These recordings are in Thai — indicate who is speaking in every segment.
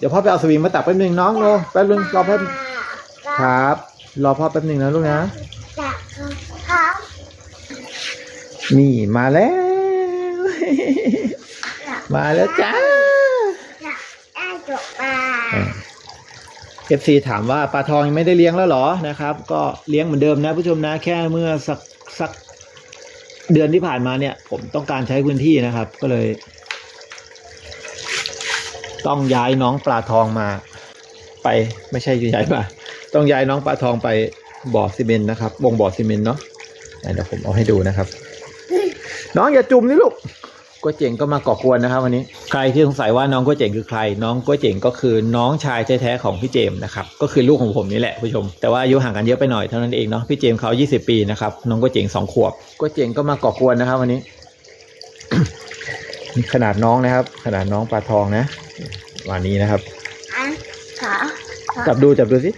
Speaker 1: เดี๋ยวพ่อไปเอาสวิงมาตักแป๊บนึงน้องโนแป๊บนึงรอแป๊บครับ รอพ่อแป๊บนึงนะลูกนะ
Speaker 2: จะครับ
Speaker 1: นี่มาแล้ว มาแล้วจ้า
Speaker 2: จะได้จบปลา
Speaker 1: เอฟซีถามว่าปลาทองยังไม่ได้เลี้ยงแล้วเหรอนะครับ ก็เลี้ยงเหมือนเดิมนะผู้ชมนะ แค่เมื่อสักสักเดือนที่ผ่านมาเนี่ย ผมต้องการใช้พื้นที่นะครับ ก็เลย ต้องย้ายน้องปลาทองมา ไปไม่ใช่ย้ายมาต้องย้ายน้องปลาทองไปบ่อซีเมนต์นะครับวงบ่อซีเมนต์เนาะเดี๋ยวผมเอาให้ดูนะครับ น้องอย่าจุ่มนี่ลูกก๋วยเจ๋งก็มาก่อกวนนะครับ วันนี้ใครที่สงสัยว่าน้องก๋วยเจ๋งคือใคร น้องก๋วยเจ๋งก็คือน้องชายแท้ๆของพี่เจมส์นะครับก็คือลูกของผมนี่แหละผู้ชม แต่ว่าอายุห่างกันเยอะไปหน่อยเท่านั้นเองเนาะพี่เจมส์เขา 20 ปีนะครับน้องก๋วยเจ๋งสองขวบก๋วยเจ๋งก็มาก่อกวนนะครับ วันนี้ ขนาดน้องนะครับ ขนาดน้องปลาทองนะวันนี้นะครับ
Speaker 2: อะขอขอ
Speaker 1: จับดูจับดูสิ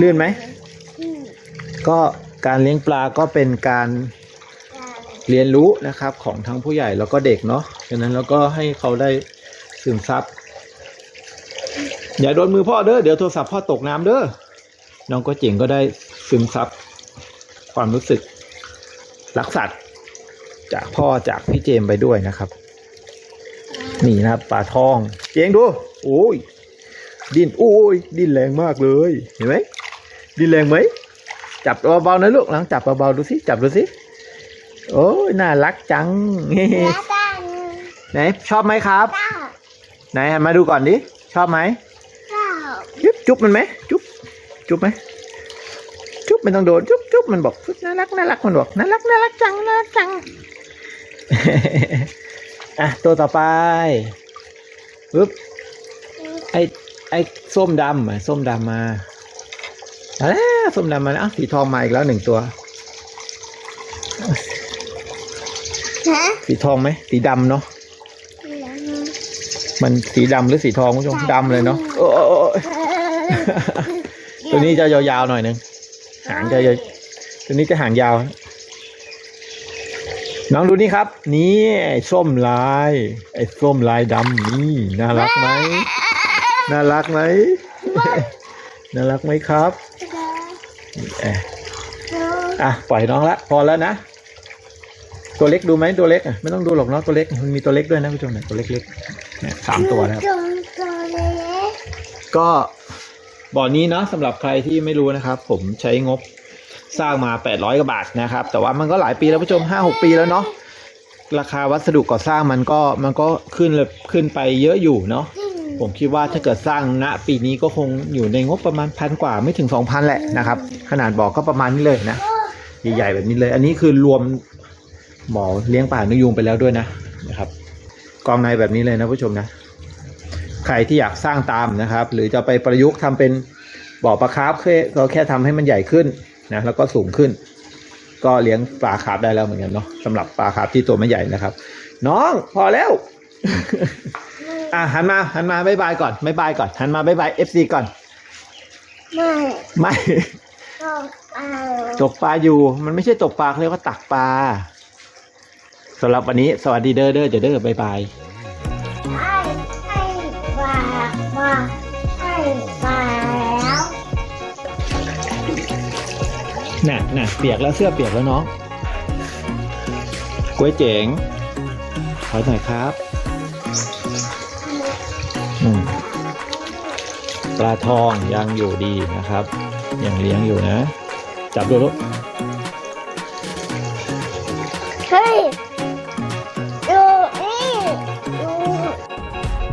Speaker 1: ลื่นไหม
Speaker 2: อืม
Speaker 1: ก็การเลี้ยงปลาก็เป็นการเรียนรู้นะครับของทั้งผู้ใหญ่แล้วก็เด็กเนาะฉะนั้นแล้วก็ให้เขาได้ซึมซับอย่าโดนมือพ่อเด้อเดี๋ยวโทรศัพท์พ่อตกน้ำเด้อน้องก็เจ๋งก็ได้ซึมซับความรู้สึกรักสัตว์ จากพ่อจากพี่เจมส์ไปด้วยนะครับ นี่นะครับปลาทอง เจงดูโอ้ยดิ้นโอ้ยดิ้นแรงมากเลยเห็นไหมดิ้นแรงไหมจับเบาๆนะลูกหลังจับเบาๆดูสิจับดูสิโอ้ยน่ารักจัง
Speaker 2: แล้วกัน
Speaker 1: ไหนชอบไหมครับ
Speaker 2: เก้า
Speaker 1: ไหนหันมาดูก่อนดิชอบไหม
Speaker 2: เก้า
Speaker 1: จุ๊บจุ๊บมันไหมจุ๊บจุ๊บไหมจุ๊บไม่ต้องโดนจุ๊บจุ๊บมันบอกน่ารักน่ารักมันบอกน่ารักน่ารักจังน่ารักจัง อะตัวต่อไปปึ๊บไอ้ไอ้ส้มดำอะส้มดำมามาแล้วส้มดำมาแล้วอ้าวสีทองมาอีกแล้วหนึ่งตัว
Speaker 2: ฮะ
Speaker 1: สีทองไหมสีดำเนาะ
Speaker 2: แล้ว
Speaker 1: มันสีดำหรือสีทองคุณผู้ชมดำเลยเนาะโอ้โอ้โอ้โอ้ตัวนี้จะยาวๆหน่อยหนึงหางจะยาวตัวนี้จะหางยาว น้องดูนี่ครับ นี่ไอ้ส้มลายไอ้ส้มลายดำนี่น่ารักไหมน่ารักไหมน่ารักไหมครับเอ๊ะอะปล่อยน้องละพอแล้วนะตัวเล็กดูไหมตัวเล็กอะไม่ต้องดูหรอกเนาะตัวเล็กมันมีตัวเล็กด้วยนะผู้ชมเนี่ยตัวเล็กๆเนี่ยสามตัวนะครับ
Speaker 2: จงตัวเล็ก
Speaker 1: ก็บ่อนี้เนาะสำหรับใครที่ไม่รู้นะครับ ผมใช้งบ สร้างมา 800กว่าบาทนะครับ แต่ว่ามันก็หลายปีแล้วผู้ชมห้าหกปีแล้วเนาะราคาวัสดุก่อสร้างมันก็มันก็ขึ้นเลยขึ้นไปเยอะอยู่เนาะผมคิดว่าถ้าเกิดสร้างณปีนี้ก็คงอยู่ในงบประมาณพันกว่าไม่ถึงสองพันแหละนะครับ ขนาดบ่อก็ประมาณนี้เลยนะใหญ่ๆแบบนี้เลย อันนี้คือรวมหมอเลี้ยงป่านุยุงไปแล้วด้วยนะนะครับ กองในแบบนี้เลยนะผู้ชมนะ ใครที่อยากสร้างตามนะครับ หรือจะไปประยุกต์ทำเป็นบ่อปลาคาร์ฟก็แค่ทำให้มันใหญ่ขึ้น นะแล้วก็สูงขึ้น ก็เลี้ยงปลาคาร์ฟได้แล้วเหมือนกันเนาะสำหรับปลาคาร์ฟที่ตัวไม่ใหญ่นะครับ น้องพอแล้วอะหันมาหันมาบายบายก่อนบายบายก่อนหันมาบายบายเอฟซีก่อน
Speaker 2: ไม่
Speaker 1: ไม่
Speaker 2: ต้องเอา
Speaker 1: ตกปลาอยู่ มันไม่ใช่ตกปลาเขาเรียกว่าตักปลาสำหรับวันนี้ สวัสดีเด้อเด้อเดี๋ยวเด้อบายบาย
Speaker 2: ให้ให้ปลาปลาให้ปลา
Speaker 1: น่ะน่ะเปียกแล้วเสื้อเปียกแล้วน้องกล้วยเจ๋งขอหน่อยครับอืมปลาทองยังอยู่ดีนะครับ ยังเลี้ยงอยู่นะ จับดูลูก
Speaker 2: เฮ้ย